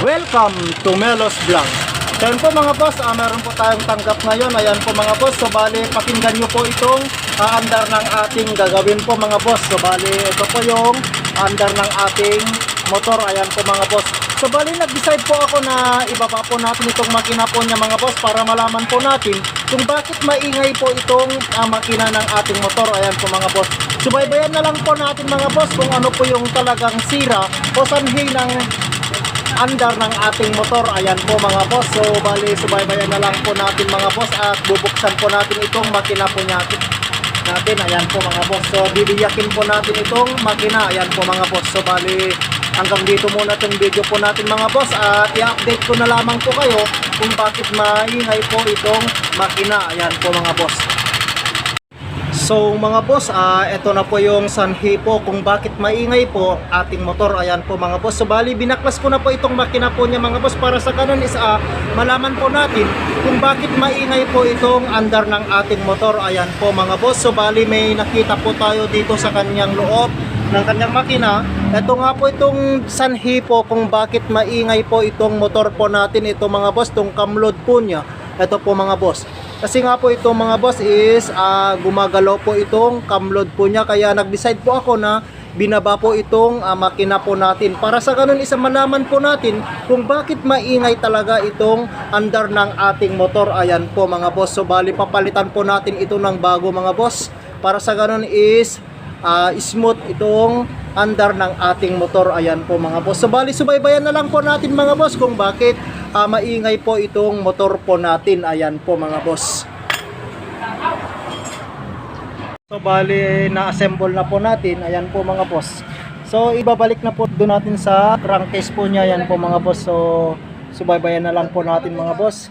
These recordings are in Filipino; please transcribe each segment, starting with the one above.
Welcome to Melos Vlog. Yun po mga boss, ah, meron po tayong tanggap ngayon. Ayan po mga boss. So bali, pakinggan nyo po itong ah, andar ng ating gagawin po mga boss. So bali, ito po yung andar ng ating motor. Ayan po mga boss. So bali, nag-decide po ako na ibaba po natin itong makina po niya mga boss para malaman po natin kung bakit maingay po itong ah, makina ng ating motor. Ayan po mga boss. Subaybayan na lang po natin mga boss kung ano po yung talagang sira o sanhi ng andar ng ating motor. Ayan po mga boss. So bali subaybayan na lang po natin mga boss at bubuksan po natin itong makina po natin. Natin, ayan po mga boss. So bibiyakin po natin itong makina. Ayan po mga boss. So bali hanggang dito muna itong video po natin mga boss at i-update ko na lamang po kayo kung bakit maingay po itong makina. Ayan po mga boss. So mga boss, ah ito na po yung sanhi po kung bakit maingay po ating motor. Ayan po mga boss. So bali binaklas ko na po itong makina po niya mga boss para sa kanon is ah, malaman po natin kung bakit maingay po itong andar ng ating motor. Ayan po mga boss. So bali may nakita po tayo dito sa kanyang loob ng kanyang makina. Ito nga po itong sanhi po kung bakit maingay po itong motor po natin. Ito mga boss, itong camload po niya. Ito po mga boss. Kasi nga po itong mga boss is ah, gumagalaw po itong camload po niya. Kaya nag-decide po ako na binaba po itong ah, makina po natin. Para sa ganun isa malaman po natin kung bakit maingay talaga itong andar ng ating motor. Ayan po mga boss. So bali papalitan po natin ito ng bago mga boss. Para sa ganun is ah, smooth itong andar ng ating motor. Ayan po mga boss. So bali subaybayan na lang po natin mga boss kung bakit ah, maingay po itong motor po natin ayan po mga boss So bali na-assemble na po natin. Ayan po mga boss. So ibabalik na po doon natin sa crankcase po niya. Ayan po mga boss. So subaybayan na lang po natin mga boss.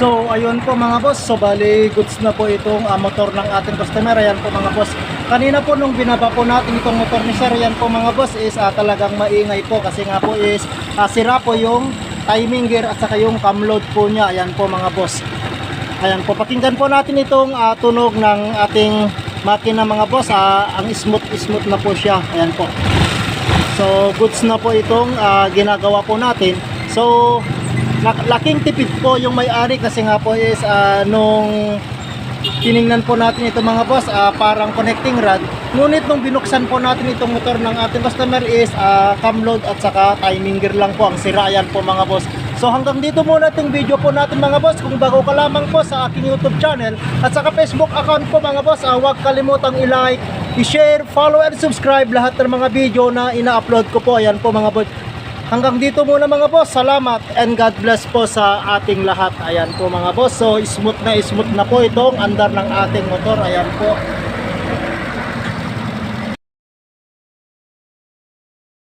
So ayun po mga boss. So bali goods na po itong ah, motor ng ating customer. Ayan po mga boss. Kanina po nung binaba po natin itong motor ni sir. Ayan po mga boss is ah, talagang maingay po. Kasi nga po is ah, sira po yung timing gear at saka yung cam load po niya. Ayan po mga boss. Ayan po, pakinggan po natin itong ah, tunog ng ating makina mga boss. Ah, ang smooth smooth na po siya. Ayan po. So, goods na po itong ah, ginagawa po natin. So, laking tipid po yung may-ari kasi nga po is ah, nung tiningnan po natin ito mga boss, ah, parang connecting rod. Ngunit nung binuksan po natin itong motor ng ating customer is ah, cam load at saka timing gear lang po ang sira. Ayan po mga boss. So hanggang dito muna itong video po natin mga boss. Kung bago ka lamang po sa aking YouTube channel at saka Facebook account po mga boss, ah, huwag kalimutang i-like, i-share, follow and subscribe lahat ng mga video na ina-upload ko po. Ayan po mga boss. Hanggang dito muna mga boss. Salamat and God bless po sa ating lahat. Ayan po mga boss. So smooth na smooth na po itong andar ng ating motor. Ayan po.